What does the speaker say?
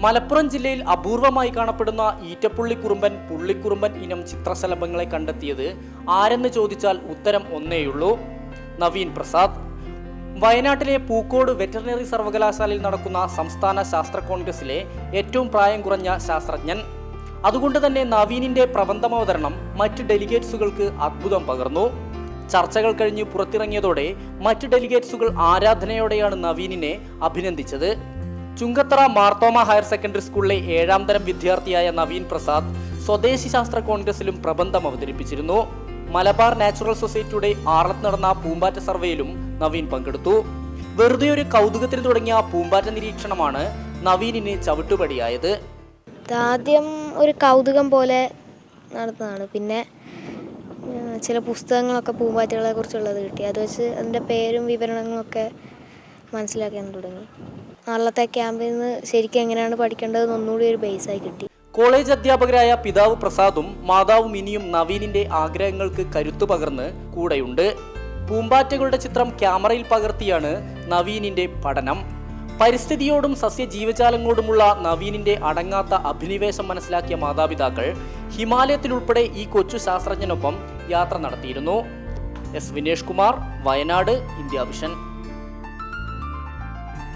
മലപ്പുറം ജില്ലയിൽ അപൂർവമായി കാണപ്പെടുന്ന ഈറ്റപ്പുള്ളി കുറുമ്പൻ പുള്ളിക്കുറുമ്പൻ ഇനം ചിത്രശലഭങ്ങളെ കണ്ടെത്തിയത് ആരെന്ന് ചോദിച്ചാൽ ഉത്തരം ഒന്നേയുള്ളൂ. നവീൻ പ്രസാദ്. വയനാട്ടിലെ പൂക്കോട് വെറ്ററിനറി സർവകലാശാലയിൽ നടക്കുന്ന സംസ്ഥാന ശാസ്ത്ര കോൺഗ്രസിലെ ഏറ്റവും പ്രായം കുറഞ്ഞ ശാസ്ത്രജ്ഞൻ. അതുകൊണ്ട് തന്നെ നവീനിന്റെ പ്രബന്ധമവതരണം മറ്റ് ഡെലിഗേറ്റ്സുകൾക്ക് അത്ഭുതം പകർന്നു. ചർച്ചകൾ കഴിഞ്ഞ് പുറത്തിറങ്ങിയതോടെ മറ്റ് ഡെലിഗേറ്റ്സുകൾ ആരാധനയോടെയാണ് നവീനിനെ അഭിനന്ദിച്ചത്. ചുങ്കത്തറ മാർത്തോമ ഹയർ സെക്കൻഡറി സ്കൂളിലെ ഏഴാം തരം വിദ്യാർത്ഥിയായ നവീൻ പ്രസാദ് സ്വദേശി ശാസ്ത്ര കോൺഗ്രസിലും പ്രബന്ധം അവതരിപ്പിച്ചിരുന്നു. മലബാർ നാച്ചുറൽ സൊസൈറ്റിയുടെ ആറത്ത് നടന്ന പൂമ്പാറ്റ സർവേയിലും നവീൻ പങ്കെടുത്തു. വെറുതെ ഒരു കൗതുകത്തിന് തുടങ്ങിയ പൂമ്പാറ്റ നിരീക്ഷണമാണ് നവീനിന് ചവിട്ടുപടിയായത്. ആദ്യം ഒരു കൗതുകം പോലെ നടന്നതാണ്. പിന്നെ ചില പുസ്തകങ്ങളൊക്കെ പൂമ്പാറ്റകളെ കുറിച്ചുള്ളത് കിട്ടി. അത് വെച്ച് അതിന്റെ പേരും വിവരണങ്ങളൊക്കെ മനസ്സിലാക്കാൻ തുടങ്ങി. നാളത്തെ ക്യാമ്പിൽ നിന്ന് ശരിക്കും എങ്ങനെയാണ് പഠിക്കേണ്ടതെന്ന് ഒന്നുകൂടി ഒരു ബേസായി കിട്ടി. കോളേജ് അധ്യാപകരായ പിതാവ് പ്രസാദും മാതാവ് ഇനിയും നവീനിന്റെ ആഗ്രഹങ്ങൾക്ക് കരുത്തു പകർന്ന് കൂടെയുണ്ട്. പൂമ്പാറ്റകളുടെ ചിത്രം ക്യാമറയിൽ പകർത്തിയാണ് നവീനിന്റെ പഠനം. പരിസ്ഥിതിയോടും സസ്യജീവജാലങ്ങളോടുമുള്ള നവീനിന്റെ അടങ്ങാത്ത അഭിനിവേശം മനസ്സിലാക്കിയ മാതാപിതാക്കൾ ഹിമാലയത്തിലുൾപ്പെടെ ഈ കൊച്ചു ശാസ്ത്രജ്ഞനൊപ്പം യാത്ര നടത്തിയിരുന്നു. S Vinesh Kumar Wayanad India vision.